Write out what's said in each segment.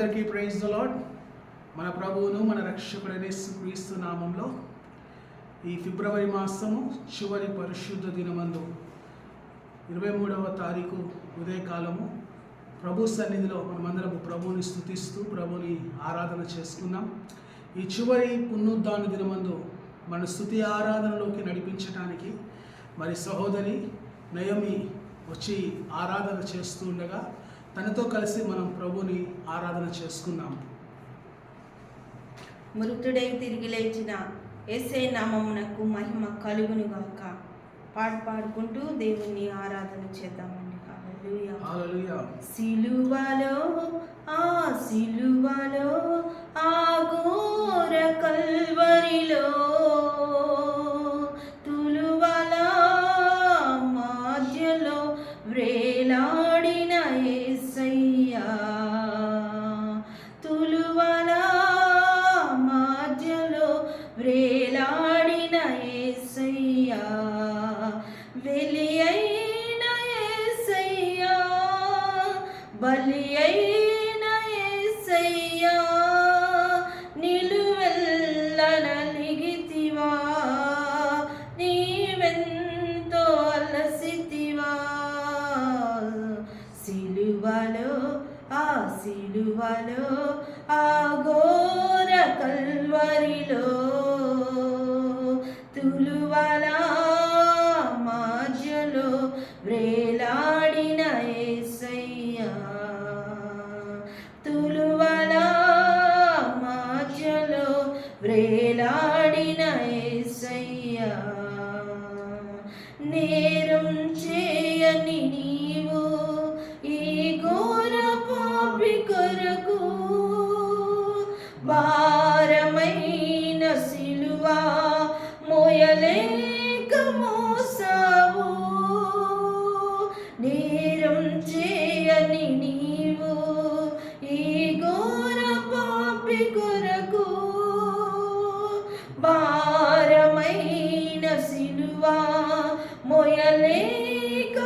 అందరికీ praise the lord మన ప్రభువును మన రక్షకుడైన క్రీస్తు నామంలో ఈ ఫిబ్రవరి మాసము చివరి పరిశుద్ధ దినమందు ఇరవై మూడవ తారీఖు ఉదయకాలము. ప్రభు సన్నిధిలో మనమందరము ప్రభువుని స్థుతిస్తూ ప్రభుని ఆరాధన చేసుకున్నాం. ఈ చివరి పునరుద్ధాన దినమందు మన స్థుతి ఆరాధనలోకి నడిపించడానికి మరి సహోదరి నయమి వచ్చి ఆరాధన చేస్తూ ఉండగా తనతో కలిసి మనం ప్రభుని ఆరాధన చేసుకున్నాం మృతుడై తిరిగి లేచిన ఎస్ఐ నామమునకు మహిమ కలుగును గాక పాట పాడుకుంటూ దేవుణ్ణి ఆరాధన చేద్దామండి. సిలువలో ఆ సిలువలో ఆ ఘోర కల్వరిలో ఆ ఘోర కల్వరిలో తులువల భారమైన సిలువా మొయలేక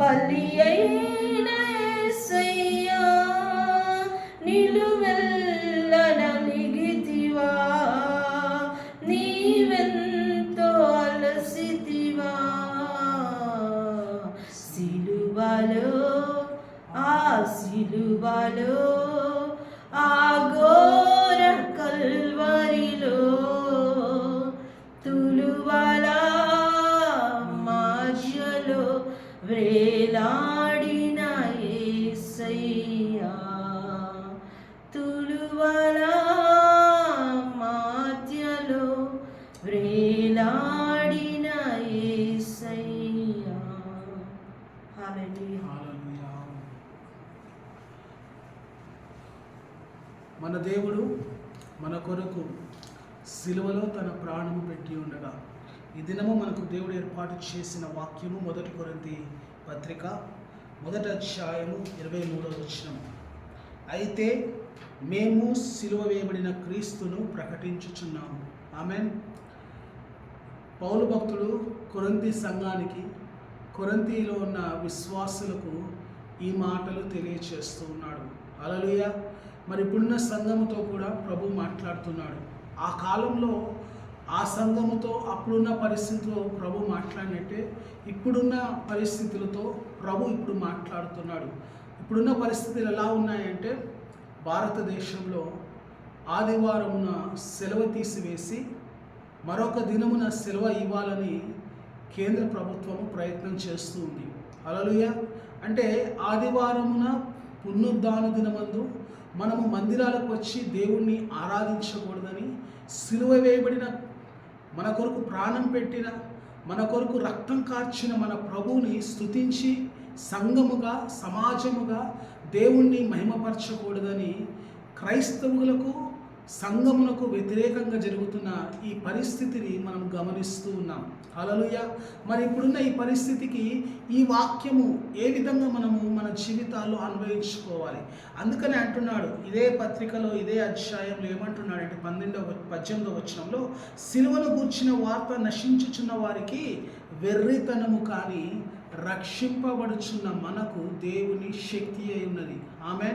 பலியை మన దేవుడు మన కొరకు సిలువలో తన ప్రాణము పెట్టి ఉండగా ఈ దినము మనకు దేవుడు ఏర్పాటు చేసిన వాక్యము మొదటి కొరంది పత్రిక మొదటి అధ్యాయము ఇరవై మూడవ వచనం. అయితే మేము సిలువ వేయబడిన క్రీస్తును ప్రకటించుచున్నాము. ఆమెన్. పౌలు భక్తుడు కొరంతి సంఘానికి కొరంతిలో ఉన్న విశ్వాసులకు ఈ మాటలు తెలియచేస్తూ ఉన్నాడు. అలలుయ మరి ఇప్పుడున్న సంఘముతో కూడా ప్రభు మాట్లాడుతున్నాడు. ఆ కాలంలో ఆ సంఘముతో అప్పుడున్న పరిస్థితిలో ప్రభు మాట్లాడినట్టే ఇప్పుడున్న పరిస్థితులతో ప్రభు ఇప్పుడు మాట్లాడుతున్నాడు. ఇప్పుడున్న పరిస్థితులు ఎలా ఉన్నాయంటే భారతదేశంలో ఆదివారమున సెలవు తీసివేసి మరొక దినమున సెలవు ఇవ్వాలని కేంద్ర ప్రభుత్వము ప్రయత్నం చేస్తూ ఉంది. అలలుయ అంటే ఆదివారమున పునరుద్ధాన దినమందు మనము మందిరాలకు వచ్చి దేవుణ్ణి ఆరాధించకూడదని సిలువ వేయబడిన మన కొరకు ప్రాణం పెట్టిన మన కొరకు రక్తం కార్చిన మన ప్రభువుని స్తుతించి సంఘముగా సమాజముగా దేవుణ్ణి మహిమపరచకూడదని క్రైస్తవులకు సంఘమునకు వ్యతిరేకంగా జరుగుతున్న ఈ పరిస్థితిని మనం గమనిస్తూ ఉన్నాం. అలలుయ మరి ఇప్పుడున్న ఈ పరిస్థితికి ఈ వాక్యము ఏ విధంగా మనము మన జీవితాల్లో అన్వయించుకోవాలి? అందుకని అంటున్నాడు ఇదే పత్రికలో ఇదే అధ్యాయంలో ఏమంటున్నాడు అంటే పన్నెండవ పద్దెనిమిదవ వచనంలో సిలువను గూర్చిన వార్త నశించుచున్న వారికి వెర్రితనము కానీ రక్షింపబడుచున్న మనకు దేవుని శక్తి అయి ఉన్నది. ఆమె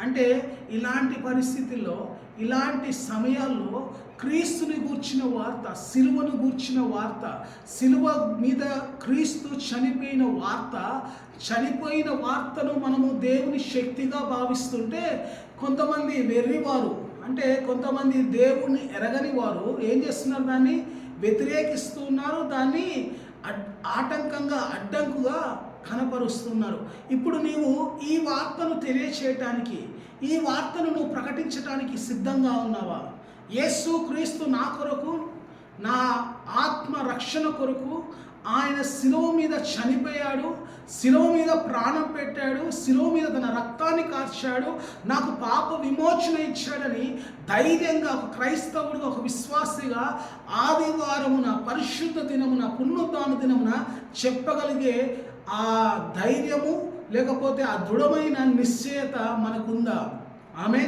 అంటే ఇలాంటి పరిస్థితుల్లో ఇలాంటి సమయాల్లో క్రీస్తుని గూర్చిన వార్త సిలువను గూర్చిన వార్త సిలువ మీద క్రీస్తు చనిపోయిన వార్త చనిపోయిన వార్తను మనము దేవుని శక్తిగా భావిస్తుంటే కొంతమంది వెర్రివారు అంటే కొంతమంది దేవుణ్ణి ఎరగని వారు ఏం చేస్తున్నారు దాన్ని? వ్యతిరేకిస్తున్నారు దాన్ని ఆటంకంగా అడ్డంకుగా కనపరుస్తున్నారు. ఇప్పుడు నీవు ఈ వార్తను తెలియచేయటానికి ఈ వార్తను నువ్వు ప్రకటించటానికి సిద్ధంగా ఉన్నావా? యేసు క్రీస్తు నా కొరకు నా ఆత్మ రక్షణ కొరకు ఆయన శిలువ మీద చనిపోయాడు శిలువ మీద ప్రాణం పెట్టాడు శిలువ మీద తన రక్తాన్ని కార్చాడు నాకు పాప విమోచన ఇచ్చాడని ధైర్యంగా ఒక క్రైస్తవుడిగా ఒక విశ్వాసిగా ఆదివారమున పరిశుద్ధ దినమున పునరుద్ధాన దినమున చెప్పగలిగే ఆ ధైర్యము లేకపోతే ఆ దృఢమైన నిశ్చయత మనకుందా? ఆమె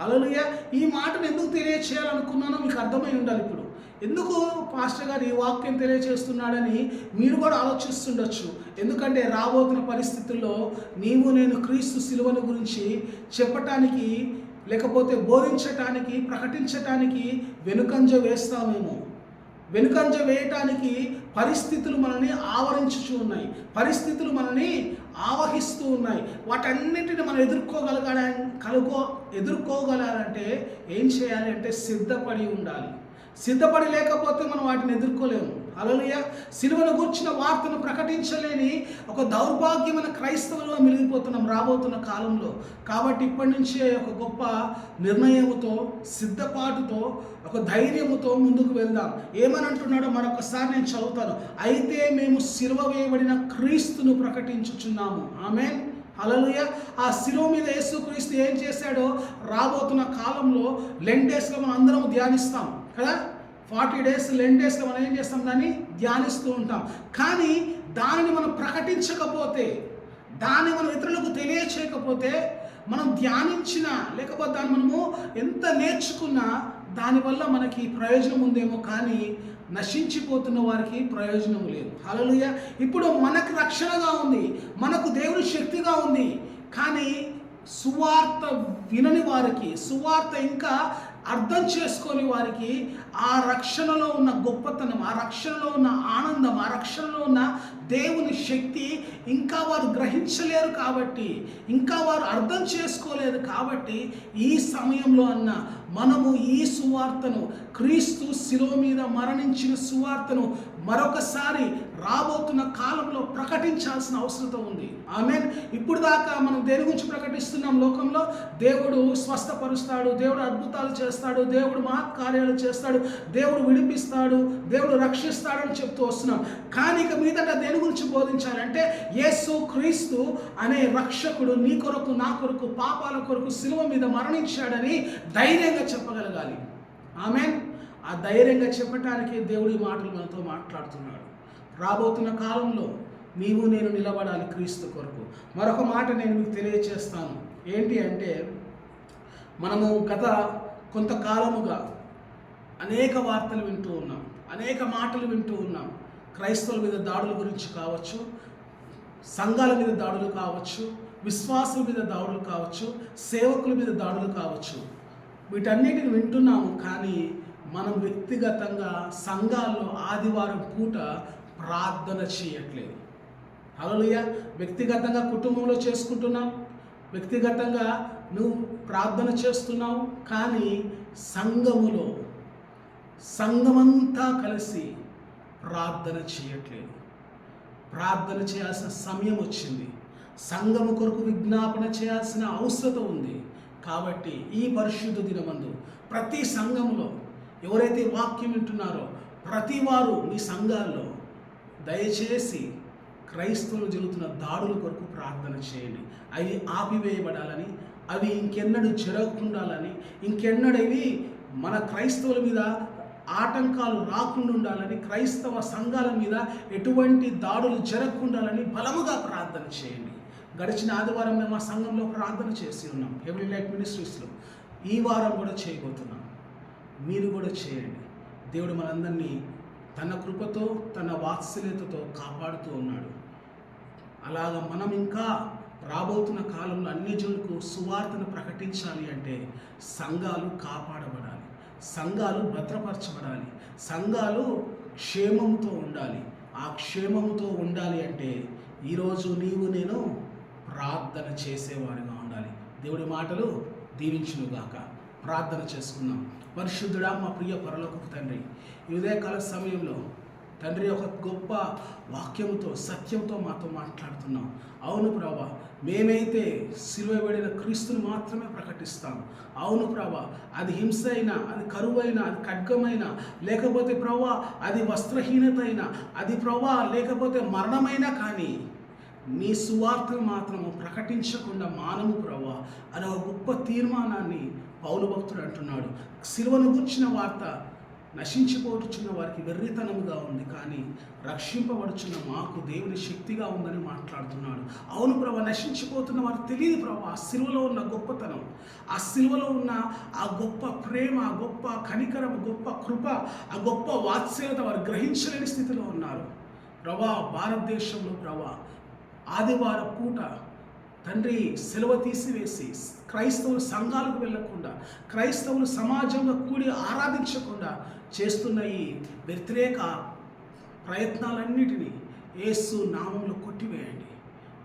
హలలుయ ఈ మాటను ఎందుకు తెలియచేయాలనుకున్నానో మీకు అర్థమై ఉండాలి ఇప్పుడు. ఎందుకు పాస్టర్ గారు ఈ వాక్యం తెలియచేస్తున్నాడని మీరు కూడా ఆలోచిస్తుండొచ్చు. ఎందుకంటే రాబోతున్న పరిస్థితుల్లో నీవు నేను క్రీస్తు శిలువను గురించి చెప్పటానికి లేకపోతే బోధించటానికి ప్రకటించటానికి వెనుకంజ వేస్తామేమో వెనుకంజ వేయటానికి పరిస్థితులు మనల్ని ఆవరించుచు ఉన్నాయి. పరిస్థితులు మనల్ని ఆవహిస్తూ ఉన్నాయి. వాటన్నిటిని మనం ఎదుర్కోగలగాలని కలుగో ఎదుర్కోగలాలంటే ఏం చేయాలి అంటే సిద్ధపడి ఉండాలి. సిద్ధపడి లేకపోతే మనం వాటిని ఎదుర్కోలేము. అలలియ సిలువను గూర్చిన వార్తను ప్రకటించలేని ఒక దౌర్భాగ్యమైన క్రైస్తవులుగా మిగిలిపోతున్నాం రాబోతున్న కాలంలో. కాబట్టి ఇప్పటి నుంచే ఒక గొప్ప నిర్ణయముతో సిద్ధపాటుతో ఒక ధైర్యముతో ముందుకు వెళ్దాం. ఏమని అంటున్నాడో మరొకసారి నేను చదువుతాను. అయితే మేము సిలువ వేయబడిన క్రీస్తును ప్రకటించుచున్నాము. ఆమె అలలుయ ఆ శిలువ మీద యేసుక్రీస్తు ఏం చేశాడో రాబోతున్న కాలంలో లెంట్ మనం అందరం ధ్యానిస్తాం. కదా? ఫార్టీ డేస్ లెన్ డేస్లో మనం ఏం చేస్తాం దాన్ని? ధ్యానిస్తూ ఉంటాం. కానీ దానిని మనం ప్రకటించకపోతే దాన్ని మనం ఇతరులకు తెలియచేయకపోతే మనం ధ్యానించినా లేకపోతే దాన్ని మనము ఎంత నేర్చుకున్నా దానివల్ల మనకి ప్రయోజనం ఉందేమో కానీ నశించిపోతున్న వారికి ప్రయోజనం లేదు. హలలుయ ఇప్పుడు మనకు రక్షణగా ఉంది మనకు దేవుని శక్తిగా ఉంది కానీ సువార్త వినని వారికి సువార్త ఇంకా అర్థం చేసుకొని వారికి ఆ రక్షణలో ఉన్న గొప్పతనం ఆ రక్షణలో ఉన్న ఆనందం ఆ రక్షణలో ఉన్న దేవుని శక్తి ఇంకా వారు గ్రహించలేరు కాబట్టి ఇంకా వారు అర్థం చేసుకోలేదు కాబట్టి ఈ సమయంలో అన్న మనము ఈ సువార్తను క్రీస్తు శిలో మీద మరణించిన సువార్తను మరొకసారి రాబోతున్న కాలంలో ప్రకటించాల్సిన అవసరం ఉంది. ఆమె ఇప్పుడు దాకా మనం దేని గురించి ప్రకటిస్తున్నాం లోకంలో? దేవుడు స్వస్థపరుస్తాడు దేవుడు అద్భుతాలు చేస్తాడు దేవుడు మహత్కార్యాలు చేస్తాడు దేవుడు విడిపిస్తాడు దేవుడు రక్షిస్తాడని చెప్తూ వస్తున్నాం. కానీ ఇక మీదట దేని గురించి బోధించాలంటే యేసు క్రీస్తు అనే రక్షకుడు నీ కొరకు నా కొరకు పాపాల కొరకు శిలువ మీద మరణించాడని ధైర్యంగా చెప్పగలగాలి. ఆమెన్. ఆ ధైర్యంగా చెప్పటానికి దేవుడి మాటలు మనతో మాట్లాడుతున్నాడు. రాబోతున్న కాలంలో నీవు నేను నిలబడాలి క్రీస్తు కొరకు. మరొక మాట నేను మీకు తెలియచేస్తాను. ఏంటి అంటే మనము గత కొంతకాలముగా అనేక వార్తలు వింటూ ఉన్నాం. అనేక మాటలు వింటూ ఉన్నాం. క్రైస్తవుల మీద దాడుల గురించి కావచ్చు సంఘాల మీద దాడులు కావచ్చు విశ్వాసుల మీద దాడులు కావచ్చు సేవకుల మీద దాడులు కావచ్చు. వీటన్నిటిని వింటున్నాము కానీ మనం వ్యక్తిగతంగా సంఘాల్లో ఆదివారం పూట ప్రార్థన చేయట్లేదు. అలలుయ వ్యక్తిగతంగా కుటుంబంలో చేసుకుంటున్నాం. వ్యక్తిగతంగా నువ్వు ప్రార్థన చేస్తున్నావు. కానీ సంఘములో సంఘమంతా కలిసి ప్రార్థన చేయట్లేదు. ప్రార్థన చేయాల్సిన సమయం వచ్చింది. సంఘము కొరకు విజ్ఞాపన చేయాల్సిన అవసరం ఉంది. కాబట్టి ఈ పరిశుద్ధ దినమందు ప్రతి సంఘంలో ఎవరైతే వాక్యం వింటున్నారో ప్రతివారు మీ సంఘాల్లో దయచేసి క్రైస్తవులు జరుగుతున్న దాడుల కొరకు ప్రార్థన చేయండి. అవి ఆపివేయబడాలని అవి ఇంకెన్నడూ జరగకుండాలని ఇంకెన్నడవి మన క్రైస్తవుల మీద ఆటంకాలు రాకుండా ఉండాలని క్రైస్తవ సంఘాల మీద ఎటువంటి దాడులు జరగకుండాలని బలముగా ప్రార్థన చేయండి. గడిచిన ఆదివారం మేము మా సంఘంలో ప్రార్థన చేసి ఉన్నాం. హెవీ లైట్ మినిస్ట్రీస్లో ఈ వారం కూడా చేయబోతున్నాం. మీరు కూడా చేయండి. దేవుడు మనందరినీ తన కృపతో తన వాత్సల్యతతో కాపాడుతూ ఉన్నాడు. అలాగ మనం ఇంకా రాబోతున్న కాలంలో అన్ని జనులకు సువార్తను ప్రకటించాలి అంటే సంఘాలు కాపాడబడాలి. సంఘాలు భద్రపరచబడాలి. సంఘాలు క్షేమంతో ఉండాలి. ఆ క్షేమంతో ఉండాలి అంటే ఈరోజు నీవు నేను ప్రార్థన చేసేవారిగా ఉండాలి. దేవుడి మాటలు దీవించునుగాక. ప్రార్థన చేసుకుందాం. పరిశుద్ధుడా మా ప్రియ పరలోకపు తండ్రి. ఈ ఉదయకాల సమయంలో తండ్రి ఒక గొప్ప వాక్యంతో సత్యంతో మాతో మాట్లాడుతున్నాం. అవును ప్రభా మేమైతే సిలువబడిన క్రీస్తును క్రీస్తుని మాత్రమే ప్రకటిస్తాం. అవును ప్రభా అది హింస అయినా అది కరువైనా అది ఖడ్గమైనా లేకపోతే ప్రభా అది వస్త్రహీనత అయినా అది ప్రభా లేకపోతే మరణమైనా కానీ నీ సువార్తను మాత్రము ప్రకటించకుండా మానము ప్రభా అనే ఒక గొప్ప తీర్మానాన్ని పౌలు భక్తుడు అంటున్నాడు. సిలువను గుర్చిన వార్త నశించిపోతున్న వారికి వెర్రితనముగా ఉంది కానీ రక్షింపబడుచున్న మాకు దేవుని శక్తిగా ఉందని మాట్లాడుతున్నాడు. అవును ప్రభా నశించిపోతున్న వారు తెలియదు ప్రభా ఆ సిలువలో ఉన్న గొప్పతనం ఆ సిలువలో ఉన్న ఆ గొప్ప ప్రేమ ఆ గొప్ప కనికరం గొప్ప కృప ఆ గొప్ప వాత్సల్యత వారు గ్రహించలేని స్థితిలో ఉన్నారు. ప్రభా భారతదేశంలో ప్రభా ఆదివార పూట తండ్రి సెలవు తీసివేసి క్రైస్తవులు సంఘాలకు వెళ్ళకుండా క్రైస్తవులు సమాజంలో కూడి ఆరాధించకుండా చేస్తున్న ఈ వ్యతిరేక ప్రయత్నాలన్నిటినీ యేసు నామంలో కొట్టివేయండి.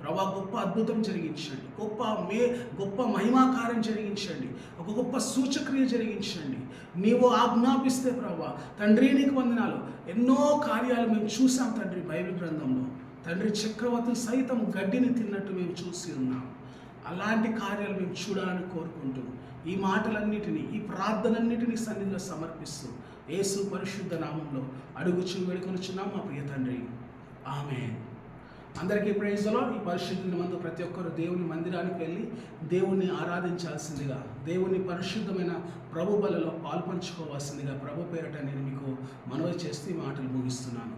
ప్రభా గొప్ప అద్భుతం జరిగించండి. గొప్ప మే గొప్ప మహిమాకారం జరిగించండి. ఒక గొప్ప సూచక్రియ జరిగించండి. నీవు ఆజ్ఞాపిస్తే ప్రభా తండ్రి నీకు వందనాలు. ఎన్నో కార్యాలు మేము చూసాం తండ్రి బైబిల్ గ్రంథంలో. తండ్రి చక్రవర్తి సైతం గడ్డిని తిన్నట్టు మేము చూసి ఉన్నాం. అలాంటి కార్యాలు మేము చూడాలని కోరుకుంటూ ఈ మాటలన్నిటినీ ఈ ప్రార్థనన్నిటినీ సన్నిధిలో సమర్పిస్తూ యేసు పరిశుద్ధ నామంలో అడుగుచు వేడుకొనుచున్నాం మా ప్రియ తండ్రి. ఆమె అందరికీ ప్రైజ్లో ఈ పరిశుద్ధుని మందు ప్రతి ఒక్కరు దేవుని మందిరానికి వెళ్ళి దేవుణ్ణి ఆరాధించాల్సిందిగా దేవుని పరిశుద్ధమైన ప్రభు బలలో పాల్పంచుకోవాల్సిందిగా ప్రభు పేరట నేను మీకు మనవి చేస్తూ ఈ మాటలు ముగిస్తున్నాను.